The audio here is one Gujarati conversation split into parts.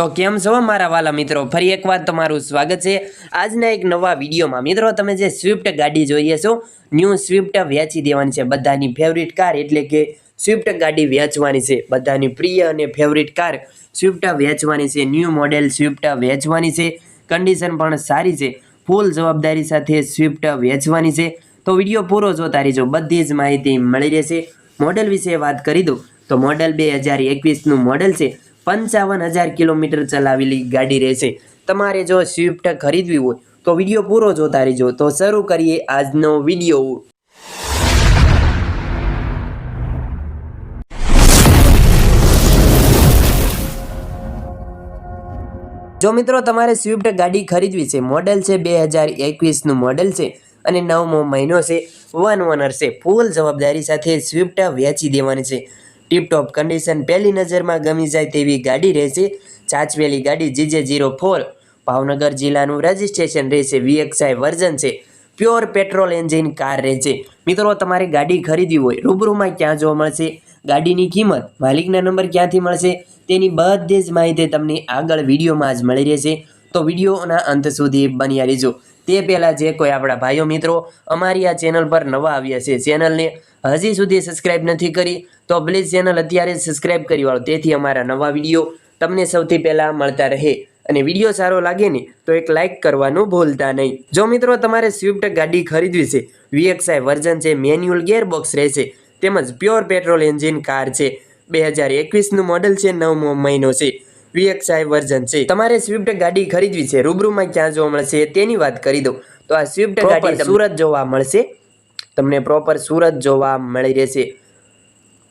તો કેમ છો મારા વાલા મિત્રો? ફરી એકવાર તમારું સ્વાગત છે. આજના એક નવા વિડીયોમાં મિત્રો તમે જે સ્વિફ્ટ ગાડી જોઈએ છો ન્યૂ સ્વિફ્ટ વેચી દેવાની છે બધાની ફેવરિટ કાર એટલે કે સ્વિફ્ટ ગાડી વેચવાની છે. બધાની પ્રિય અને ફેવરિટ કાર સ્વિફ્ટ વેચવાની છે ન્યૂ મોડેલ સ્વિફ્ટ વેચવાની છે કન્ડિશન પણ સારી છે. ફૂલ જવાબદારી સાથે સ્વિફ્ટ વેચવાની છે. તો વીડિયો પૂરો જોતા રહેજો, બધી જ માહિતી મળી રહેશે. મોડેલ વિશે વાત કરી દઉં. તો મોડેલ બે હજાર એકવીસનું મોડેલ છે. પંચાવન હજાર કિલોમીટર ચલાવેલી ગાડી રહેશે. તમારે જો સ્વિફ્ટ ખરીદવી હોય, તો વીડિયો પૂરો જોતા રહેજો. તો શરૂ કરીએ આજનો વીડિયો. જો મિત્રો, તમારે સ્વિફ્ટ ગાડી ખરીદવી છે, મોડેલ છે બે હજાર એકવીસનું મોડેલ છે અને નવમો મહિનો છે, વન ઓનર છે. ફૂલ જવાબદારી સાથે સ્વિફ્ટ વેચી દેવાની છે. ટીપટોપ કન્ડિશન પહેલી નજરમાં ગમી જાય તેવી ગાડી રહેશે. ચાચવેલી ગાડી જીજે જીરો ફોર ભાવનગર જિલ્લાનું રજિસ્ટ્રેશન રહેશે વીએક્સઆઈ વર્ઝન છે. પ્યોર પેટ્રોલ એન્જિન કાર રહેશે. મિત્રો, તમારે ગાડી ખરીદવી હોય, રૂબરૂમાં ક્યાં જોવા મળશે? ગાડીની કિંમત, માલિકના નંબર ક્યાંથી મળશે? તેની બધી જ માહિતી તમને આગળ વિડીયોમાં જ મળી રહેશે. તો વિડીયોના અંત સુધી બન્યા રહેજો. તે પહેલાં જે કોઈ આપણા ભાઈઓ મિત્રો અમારી આ ચેનલ પર નવા આવ્યા છે, ચેનલને હજી સુધી સબસ્ક્રાઈબ નથી કરી, તો પ્લીઝ ચેનલ અત્યારે સબસ્ક્રાઈબ કરી વાળો. તેથી અમારા નવા વીડિયો તમને સૌથી પહેલાં મળતા રહે. અને વીડિયો સારો લાગે ને, તો એક લાઇક કરવાનું ભૂલતા નહીં. જો મિત્રો તમારે સ્વિફ્ટ ગાડી ખરીદવી છે, વીએક્સઆઈ વર્ઝન છે, મેન્યુઅલ ગેરબોક્સ રહેશે, તેમજ પ્યોર પેટ્રોલ એન્જિન કાર છે, બે હજાર એકવીસનું મોડલ છે, નવમો મહિનો છે. વીએક્સઆઈ વર્ઝન છે. તમારે સ્વિફ્ટ ગાડી ખરીદવી છે રૂબરૂમાં ક્યાં જોવા મળશે તેની વાત કરી દઉં. તો આ સ્વિફ્ટ ગાડી સુરત જોવા મળશે. તમને પ્રોપર સુરત જોવા મળી રહેશે.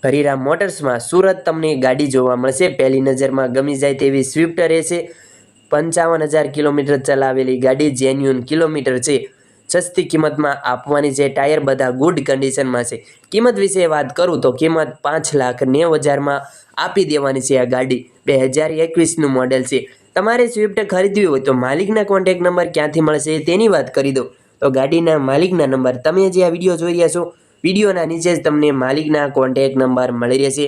હરિરામ મોટર્સમાં સુરત તમને ગાડી જોવા મળશે. પહેલી નજરમાં ગમી જાય તેવી સ્વિફ્ટ રહેશે. પંચાવન હજાર કિલોમીટર ચલાવેલી ગાડી જેન્યુન કિલોમીટર છે. સસ્તી કિંમતમાં આપવાની છે ટાયર બધા ગુડ કન્ડિશનમાં છે. કિંમત વિશે વાત કરું તો કિંમત પાંચ લાખ નેવ હજારમાં આપી દેવાની છે આ ગાડી. બે હજાર એકવીસનું મોડેલ છે. તમારે સ્વિફ્ટ ખરીદવી હોય તો માલિકના કોન્ટેક નંબર ક્યાંથી મળશે તેની વાત કરી દો તો ગાડીના માલિકના નંબર તમે જે આ વીડિયો જોઈ રહ્યા છો, વિડીયોના નીચે જ તમને માલિકના કોન્ટેક નંબર મળી રહેશે.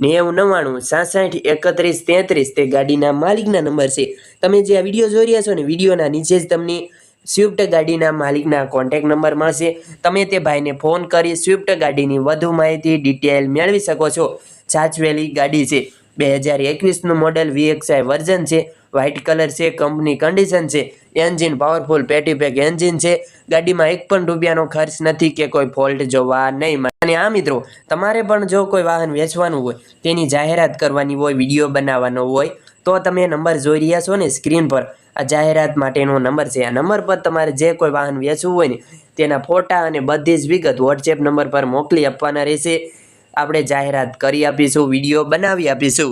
નેવું નવ્વાણું સાસઠ એકત્રીસ તેત્રીસ તે ગાડીના માલિકના નંબર છે. તમે જે આ વીડિયો જોઈ રહ્યા છો ને વિડીયોના નીચે જ તમને સ્વિફ્ટ ગાડીના માલિકના કોન્ટેક નંબર મળશે. તમે તે ભાઈને ફોન કરી સ્વિફ્ટ ગાડીની વધુ માહિતી ડિટેલ મેળવી શકો છો. સાચવેલી ગાડી છે. બે હજાર એકવીસનું મોડેલ વીએક્સઆઈ વર્ઝન છે. વ્હાઇટ કલર છે. કંપની કન્ડિશન છે. એન્જિન પાવરફુલ પેટી પેક એન્જિન છે. ગાડીમાં એક પણ રૂપિયાનો ખર્ચ નથી કે કોઈ ફોલ્ટ જોવા નહીં મળે. અને આ મિત્રો, તમારે પણ જો કોઈ વાહન વેચવાનું હોય, તેની જાહેરાત કરવાની હોય, વીડિયો બનાવવાનો હોય તો તમે નંબર જોઈ રહ્યા છો ને સ્ક્રીન પર. આ જાહેરાત માટેનો નંબર છે. આ નંબર પર તમારે જે કોઈ વાહન વેચવું હોય ને, તેના ફોટા અને બધી જ વિગત વોટ્સએપ નંબર પર મોકલી આપવાના રહેશે. આપણે જાહેરાત કરી આપીશું, વીડિયો બનાવી આપીશું.